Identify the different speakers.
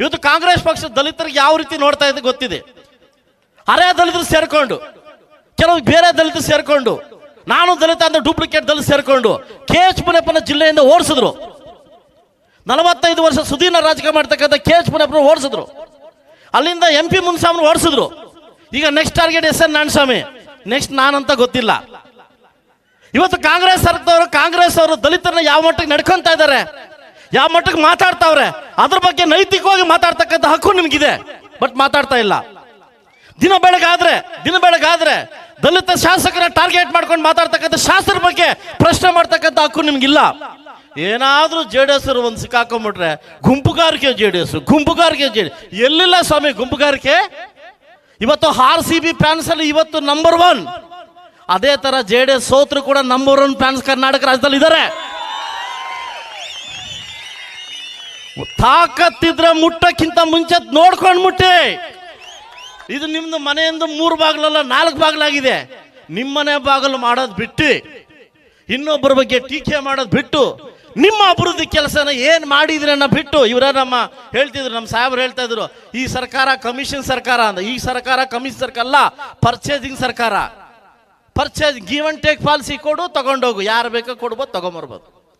Speaker 1: ಇವತ್ತು ಕಾಂಗ್ರೆಸ್ ಪಕ್ಷ ದಲಿತರಿಗೆ ಯಾವ ರೀತಿ ನೋಡ್ತಾ ಇದೆ ಗೊತ್ತಿದೆ. ಅರೆ ದಲಿತರು ಸೇರ್ಕೊಂಡು, ಕೆಲವು ಬೇರೆ ದಲಿತರು ಸೇರ್ಕೊಂಡು, ನಾನು ದಲಿತ ಅಂದ್ರೆ ಡೂಪ್ಲಿಕೇಟ್ ದಲಿತ ಸೇರ್ಕೊಂಡು, ಕೆ ಎಚ್ ಮುನಿಯಪ್ಪನ ಜಿಲ್ಲೆಯಿಂದ ಓಡಿಸಿದ್ರು. ನಲವತ್ತೈದು ವರ್ಷ ಸುದೀನ ರಾಜಕೀಯ ಮಾಡ್ತಕ್ಕಂಥ ಕೆ ಎಚ್ ಮುನಿಯಪ್ಪನ ಓಡಿಸಿದ್ರು. ಅಲ್ಲಿಂದ ಎಂ ಪಿ ಮುನ್ಸ್ವಾಮಿ ಓಡಿಸಿದ್ರು. ಈಗ next target S N Narayanaswamy. Next ನಾನಂತ ಗೊತ್ತಿಲ್ಲ. ಇವತ್ತು ಕಾಂಗ್ರೆಸ್ ಸರ್ಕಾರದವರು ಕಾಂಗ್ರೆಸ್ ಅವರು ದಲಿತರನ್ನ ಯಾವ ಮಟ್ಟಕ್ಕೆ ನಡ್ಕೊಂತ ಇದ್ದಾರೆ, ಯಾವ ಮಟ್ಟಕ್ಕೆ ಮಾತಾಡ್ತಾವ್ರೆ ಅದ್ರ ಬಗ್ಗೆ ನೈತಿಕವಾಗಿ ಮಾತಾಡ್ತಕ್ಕಂಥ ಹಕ್ಕು ನಿಮಗಿದೆ. ಬಟ್ ಮಾತಾಡ್ತಾ ಇಲ್ಲ. ದಿನ ಬೆಳಗಾದ್ರೆ ದಿನ ಬೆಳಗಾದ್ರೆ ದಲಿತ ಶಾಸಕರ ಟಾರ್ಗೆಟ್ ಮಾಡ್ಕೊಂಡು ಮಾತಾಡ್ತಕ್ಕಂಥ ಶಾಸ್ತ್ರ ಬಗ್ಗೆ ಪ್ರಶ್ನೆ ಮಾಡ್ತಕ್ಕಂಥ ಹಕ್ಕು ನಿಮ್ಗಿಲ್ಲ. ಏನಾದರೂ ಜೆ ಡಿ ಎಸ್ ಒಂದು ಸಿಕ್ಕಾಕೊಂಡ್ಬಿಟ್ರೆ ಗುಂಪುಗಾರಿಕೆ ಜೆ ಡಿ ಎಸ್, ಗುಂಪುಗಾರಿಕೆ ಜೆ ಎಲ್ಲಿಲ್ಲ ಸ್ವಾಮಿ ಗುಂಪುಗಾರಿಕೆ? ಇವತ್ತು ಆರ್ ಸಿ ಬಿ ಫ್ಯಾನ್ಸ್ ಅಲ್ಲಿ ಇವತ್ತು ನಂಬರ್ ಒನ್ ಅದೇ ತರ ಜೆ ಡಿ ಎಸ್ ಸೋತ್ರು ಕೂಡ ನಂಬರ್ ಒನ್ ಫ್ಯಾನ್ಸ್ ಕರ್ನಾಟಕ ರಾಜ್ಯದಲ್ಲಿ ಇದ್ದಾರೆ. ತಾಕತ್ತಿದ್ರೆ ಮುಟ್ಟಕ್ಕಿಂತ ಮುಂಚೆ ನೋಡ್ಕೊಂಡು ಮುಟ್ಟಿ. ಇದು ನಿಮ್ದು ಮನೆಯಿಂದ ಮೂರು ಬಾಗಿಲಲ್ಲ, ನಾಲ್ಕು ಬಾಗಿಲಾಗಿದೆ. ನಿಮ್ಮನೆ ಬಾಗಿಲು ಮಾಡೋದು ಬಿಟ್ಟು, ಇನ್ನೊಬ್ಬರ ಬಗ್ಗೆ ಟೀಕೆ ಮಾಡೋದು ಬಿಟ್ಟು, ನಿಮ್ಮ ಅಭಿವೃದ್ಧಿ ಕೆಲಸನ ಏನು ಮಾಡಿದ್ರನ್ನ ಬಿಟ್ಟು, ಇವರ ನಮ್ಮ ಹೇಳ್ತಿದ್ರು, ನಮ್ಮ ಸಾಹೇಬ್ರು ಹೇಳ್ತಾ ಇದ್ರು ಈ ಸರ್ಕಾರ ಕಮಿಷನ್ ಸರ್ಕಾರ ಅಂತ ಈ ಸರ್ಕಾರ ಕಮಿಷನ್ ಸರ್ಕಾರ ಅಲ್ಲ ಪರ್ಚೇಸಿಂಗ್ ಸರ್ಕಾರ. Purchase give and take policy ಕೊಡು, ತಗೊಂಡೋಗು. ಯಾರು ಬೇಕೋ ಕೊಡ್ಬೋದು, ತಗೊಂಬರ್ಬೋದು.